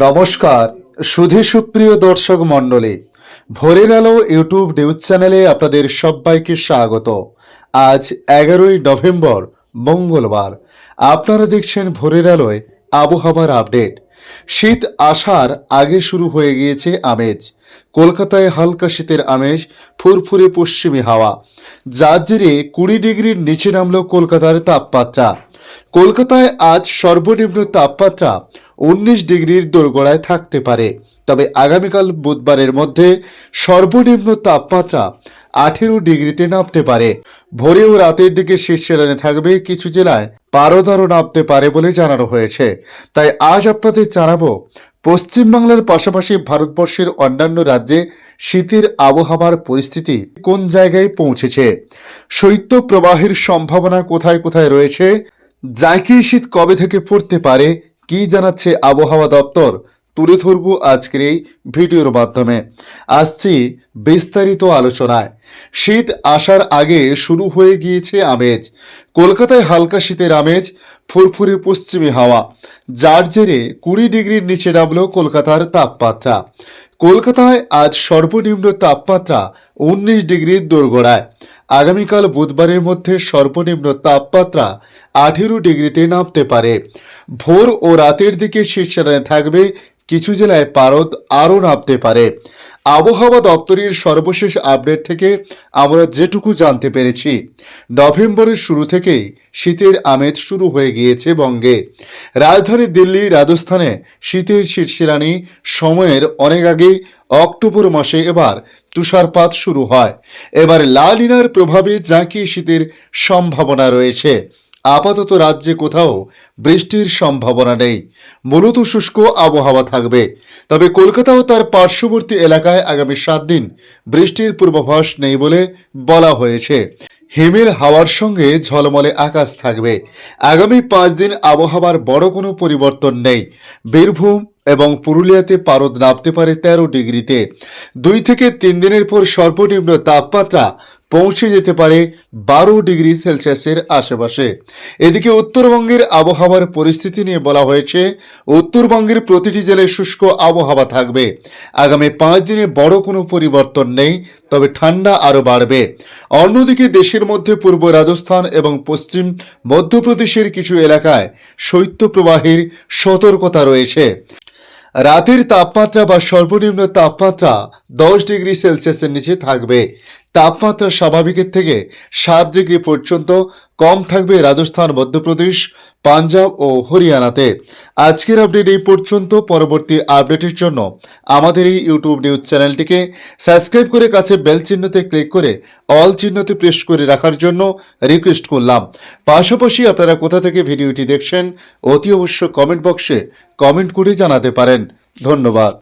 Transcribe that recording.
নমস্কার, সুধী সুপ্রিয় দর্শক মণ্ডলী, ভোরের আলো ইউটিউব নিউজ চ্যানেলে আপনাদের সবাইকে স্বাগত। আজ এগারোই নভেম্বর, মঙ্গলবার। আপনারা দেখছেন ভোরের আলোয় আবহাওয়ার আপডেট। শীত আসার আগে শুরু হয়ে গিয়েছে আমেজ। কলকাতায় হালকা শীতের আমেজ, ফুরফুরে পশ্চিমী হাওয়া। যার জেরে কুড়ি ডিগ্রির নিচে নামল কলকাতার তাপমাত্রা। কলকাতায় আজ সর্বনিম্ন তাপমাত্রা উনিশ ডিগ্রির দোরগোড়ায় থাকতে পারে। তবে আগামীকাল বুধবারের মধ্যে সর্বনিম্ন তাপমাত্রা আঠেরো ডিগ্রিতে নামতে পারে। ভোরে ও রাতের দিকে শীর্ষে লাইনে থাকবে কিছু জেলায় পারদারও নামতে পারে বলে জানানো হয়েছে। তাই আজ আপনাদের জানাব পশ্চিমবাংলার পাশাপাশি ভারতবর্ষের অন্যান্য রাজ্যে শীতের আবহাওয়ার পরিস্থিতি কোন জায়গায় পৌঁছেছে? শৈত্য প্রবাহের সম্ভাবনা কোথায় কোথায় রয়েছে? জাঁকি শীত কবে থেকে পড়তে পারে? কি জানাচ্ছে আবহাওয়া দপ্তর? তুলে ধরব আজকের এই ভিডিওর মাধ্যমে। আসছি বিস্তারিত আলোচনায়। শীত আসার আগে শুরু হয়ে গিয়েছে আমেজ। কলকাতায় হালকা শীতের আমেজ, ফুরফুরে পশ্চিমী হাওয়া, যার জেরে কুড়ি ডিগ্রির নিচে নামল কলকাতার তাপমাত্রা। কলকাতায় আজ সর্বনিম্ন তাপমাত্রা উনিশ ডিগ্রির দোরগোড়ায়। আগামীকাল বুধবারের মধ্যে সর্বনিম্ন তাপমাত্রা আঠেরো ডিগ্রিতে নামতে পারে। ভোর ও রাতের দিকে শীর্ষায়নে থাকবে কিছু জেলায় পারদ আরও নামতে পারে। আবহাওয়া দপ্তরের সর্বশেষ আপডেট থেকে আমরা যেটুকু জানতে পেরেছি, নভেম্বরের শুরু থেকেই শীতের আমেজ শুরু হয়ে গিয়েছে বঙ্গে। রাজধানী দিল্লি, রাজস্থানে শীতের শীর্ষিরানি সময়ের অনেক আগে অক্টোবর মাসে এবার তুষারপাত শুরু হয়। এবার লালিনার প্রভাবে জাঁকিয়ে শীতের সম্ভাবনা রয়েছে। আপাতত রাজ্যে কোথাও বৃষ্টির সম্ভাবনা নেই। মূলত শুষ্ক আবহাওয়া থাকবে। তবে কলকাতা ও তার পার্শ্ববর্তী এলাকায় আগামী সাত দিন বৃষ্টির পূর্বাভাস নেই বলে বলা হয়েছে। হিমেল হাওয়ার সঙ্গে ঝলমলে আকাশ থাকবে। আগামী পাঁচ দিন আবহাওয়ার বড় কোনো পরিবর্তন নেই। বীরভূম এবং পুরুলিয়াতে পারদ নামতে পারে তেরো ডিগ্রিতে। দুই থেকে তিন দিনের পর সর্বনিম্ন তাপমাত্রা পৌঁছে যেতে পারে বারো ডিগ্রি সেলসিয়াসের আশেপাশে। এদিকে উত্তরবঙ্গের আবহাওয়ার পরিস্থিতি নিয়ে বলা হয়েছে, উত্তরবঙ্গের প্রতিটি জেলায় শুষ্ক আবহাওয়া থাকবে। আগামী পাঁচ দিনে বড় কোনো পরিবর্তন নেই, তবে ঠান্ডা আরও বাড়বে। অন্যদিকে দেশের মধ্যে পূর্ব রাজস্থান এবং পশ্চিম মধ্যপ্রদেশের কিছু এলাকায় শৈত্যপ্রবাহের সতর্কতা রয়েছে। রাতের তাপমাত্রা বা সর্বনিম্ন তাপমাত্রা দশ ডিগ্রি সেলসিয়াসের নিচে থাকবে। তাপমাত্রা স্বাভাবিকের থেকে সাত ডিগ্রি পর্যন্ত কম থাকবে রাজস্থান, মধ্যপ্রদেশ, পাঞ্জাব ও হরিয়ানাতে। আজকের আপডেট এই পর্যন্ত। পরবর্তী আপডেটের জন্য আমাদের এই ইউটিউব নিউজ চ্যানেলটিকে সাবস্ক্রাইব করে কাছে বেল চিহ্নতে ক্লিক করে অল চিহ্নতে প্রেস করে রাখার জন্য রিকোয়েস্ট করলাম। পাশাপাশি আপনারা কোথা থেকে ভিডিওটি দেখছেন, অতি অবশ্য কমেন্ট বক্সে কমেন্ট করে জানাতে পারেন। ধন্যবাদ।